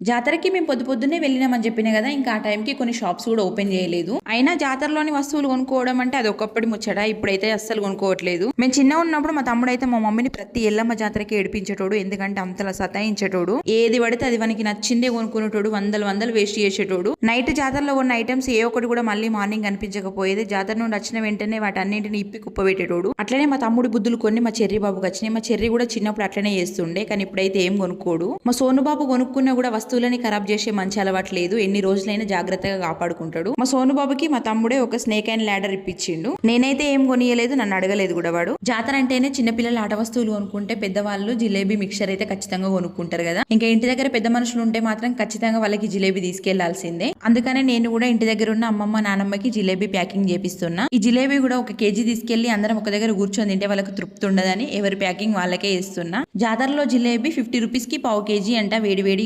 జాతరకి మేము పొద్దు పొద్దున్నే వెళ్ళినామని చెప్పిన కదా ఇంకా ఆ టైంకి కొన్ని షాప్స్ కూడా ఓపెన్ చేయలేదు. అయినా జాతరలోని వస్తువులు కొనుక్కోవడం అంటే అది ఒకప్పటి ముచ్చట ఇప్పుడైతే అస్సలు కొనుక్కోవట్లేదు. మేము చిన్న ఉన్నప్పుడు మా తమ్ముడు అయితే మా మమ్మీని ప్రతి ఎల్లమ్మ జాతరకి ఏడిపించేటోడు ఎందుకంటే అంతలా సతాయించేటోడు. ఏది పడితే అది మనకి నచ్చిందే కొనుక్కునేటోడు వందలు వందలు వేస్ట్ చేసేటోడు. నైట్ జాతరలో ఉన్న ఐటమ్స్ ఏ ఒక్కటి కూడా మళ్ళీ మార్నింగ్ కనిపించకపోయేది జాతర నుండి వచ్చిన వెంటనే వాటన్నింటిని ఇప్పి కుప్పబెట్టేటోడు. అట్లనే మా తమ్ముడు బుద్ధులు కొన్ని మా చెర్రి బాబుకి వచ్చినాయి. మా చెర్రి కూడా చిన్నప్పుడు అట్లనే చేస్తుండే కానీ ఇప్పుడైతే ఏం కొనుక్కోడు. మా సోను బాబు కొనుక్కున్నా కూడా వస్తువులని ఖరాబ్ చేసే మంచి అలవాటు లేదు. ఎన్ని రోజులైనా జాగ్రత్తగా కాపాడుకుంటాడు. మా సోనుబాబుకి మా తమ్ముడే ఒక స్నేక్ అండ్ ల్యాడర్ ఇప్పించిండు. నేనైతే ఏం కొనియలేదు నన్ను అడగలేదు కూడా వాడు. జాతర అంటేనే చిన్నపిల్లల ఆట వస్తువులు కొనుక్కుంటే పెద్దవాళ్ళు జిలేబీ మిక్చర్ అయితే ఖచ్చితంగా కొనుక్కుంటారు కదా. ఇంకా ఇంటి దగ్గర పెద్ద మనుషులు ఉంటే మాత్రం ఖచ్చితంగా వాళ్ళకి జిలేబీ తీసుకెళ్ళాల్సిందే. అందుకనే నేను కూడా ఇంటి దగ్గర ఉన్న అమ్మమ్మ నానమ్మకి జిలేబీ ప్యాకింగ్ చేపిస్తున్నా. ఈ జిలేబీ కూడా ఒక కేజీ తీసుకెళ్ళి అందరం ఒక దగ్గర కూర్చొని తింటే వాళ్ళకి తృప్తి ఉండదని ఎవరి ప్యాకింగ్ వాళ్ళకే ఇస్తున్నా. జాతరలో జిలేబీ ఫిఫ్టీ రూపీస్కి పావు కేజీ అంట వేడి వేడి